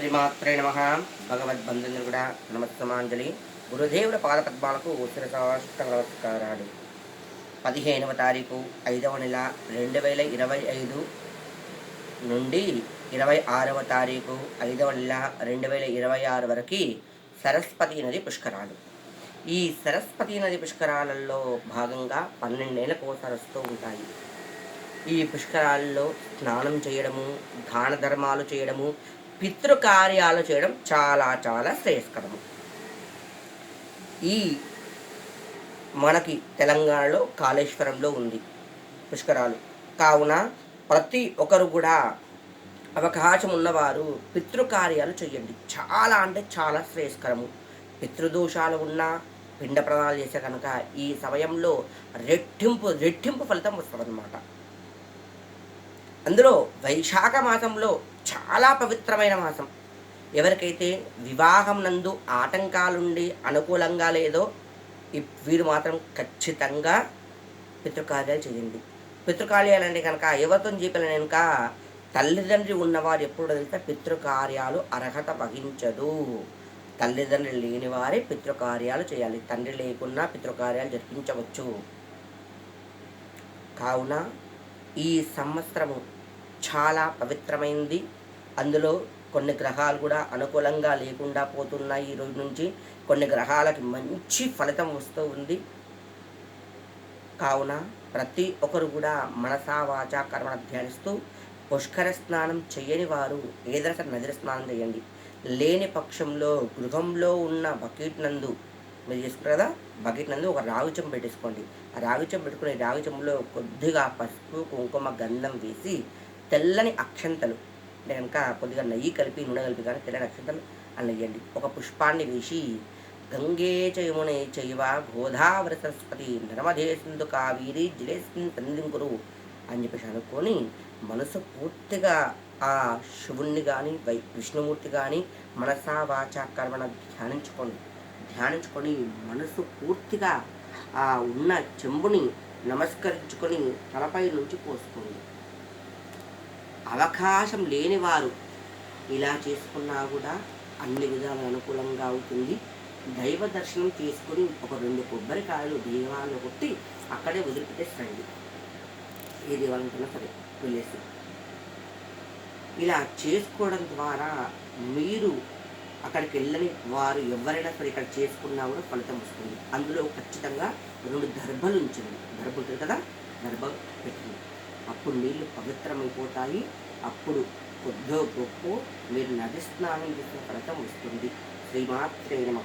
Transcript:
శ్రీమాత్రే నమ. భగవద్బంధుని కూడా నమస్తమాంజలి. గురుదేవుల పాదపద్మాలకు శిరసాష్టంగ నమస్కారాలు పదిహేనవ తారీఖు ఐదవ నెల రెండు వేల ఇరవై ఐదు నుండి ఇరవై ఆరవ తారీఖు ఐదవ నెల రెండు వేల ఇరవై ఆరు వరకు సరస్వతి నది పుష్కరాలు. ఈ సరస్వతి నది పుష్కరాలలో భాగంగా పన్నెండేళ్ళకు ఒకసారి వస్తూ ఉంటాయి. ఈ పుష్కరాల్లో స్నానం చేయడము దాన ధర్మాలు చేయడము పితృకార్యాలు చేయడం చాలా చాలా శ్రేయస్కరము. ఈ మనకి తెలంగాణలో కాళేశ్వరంలో ఉంది పుష్కరాలు. కావున ప్రతి ఒక్కరు కూడా అవకాశం ఉన్నవారు పితృకార్యాలు చేయండి. చాలా అంటే చాలా శ్రేయస్కరము. పితృదోషాలు ఉన్నా పిండ ప్రదానాలు చేసే కనుక ఈ సమయంలో రెట్టింపు రెట్టింపు ఫలితం వస్తుందన్నమాట. అందులో వైశాఖ మాసంలో చాలా పవిత్రమైన మాసం. ఎవరికైతే వివాహం నందు ఆటంకాలుండి అనుకూలంగా లేదో వీరు మాత్రం ఖచ్చితంగా పితృకార్యాలు చేయండి. పితృకార్యాలు అంటే కనుక ఎవరితో చెప్పిన కనుక తల్లిదండ్రి ఉన్నవారు ఎప్పుడు తెలిస్తే పితృకార్యాలు అర్హత వహించదు. తల్లిదండ్రులు లేని వారే పితృకార్యాలు చేయాలి. తండ్రి లేకున్నా పితృకార్యాలు జరిపించవచ్చు. కావున ఈ సంవత్సరము చాలా పవిత్రమైంది. అందులో కొన్ని గ్రహాలు కూడా అనుకూలంగా లేకుండా పోతున్నాయి ఈ రోజు నుంచి. కొన్ని గ్రహాలకి మంచి ఫలితం వస్తూ ఉంది. కావున ప్రతి ఒక్కరు కూడా మనసా వాచ కర్మను ధ్యానిస్తూ పుష్కర స్నానం చేయని వారు ఏదైనా నదిర స్నానం చేయండి. లేని పక్షంలో గృహంలో ఉన్న బకెట్ నందు మీరు చేసుకుంటారు కదా? బకెట్ నందు ఒక రాగుచం పెట్టేసుకోండి. ఆ రాగుచం పెట్టుకుని రాగుచంలో కొద్దిగా పసుపు కుంకుమ గంధం వేసి తెల్లని అక్షంతలు అంటే కొద్దిగా నెయ్యి కలిపి నూనె కలిపి కానీ తెల్ల నక్షత్రం అన్నయ్యండి ఒక పుష్పాన్ని వేసి గంగే చయమునే చైవ గోదావరి సరస్వతి నర్మదే సింధు కావేరి జలేస్మిన్ సంధింకురు అని చెప్పేసి అనుకొని మనసు పూర్తిగా ఆ శివుణ్ణి కానీ వై విష్ణుమూర్తి కానీ మనసా వాచ కర్మణ ధ్యానించుకోండి ధ్యానించుకొని మనసు పూర్తిగా ఆ ఉన్న చెంబుని నమస్కరించుకొని తలపై నుంచి పోసుకోండి అవకాశం లేనివారు ఇలా చేసుకున్నా కూడా అన్ని విధాలు అనుకూలంగా అవుతుంది. దైవ దర్శనం చేసుకుని ఒక రెండు కొబ్బరికాయలు దీవాలను కొట్టి అక్కడే వదిలిపెట్టేసండి ఏ దీవాలనుకున్నా సరే వెళ్ళేసి. ఇలా చేసుకోవడం ద్వారా మీరు అక్కడికి వెళ్ళని వారు ఎవరైనా సరే ఇక్కడ చేసుకున్నా కూడా ఫలితం వస్తుంది. అందులో ఖచ్చితంగా రెండు దర్భలు ఉంచండి. దర్భ ఉంటుంది కదా? దర్భ పెట్టండి అప్పుడు నీళ్ళు పవిత్రమైపోతాయి. అప్పుడు కొద్దో గొప్ప మీరు నది స్నానం చేసిన ఫలితం వస్తుంది. శ్రీమాత్రే నమ.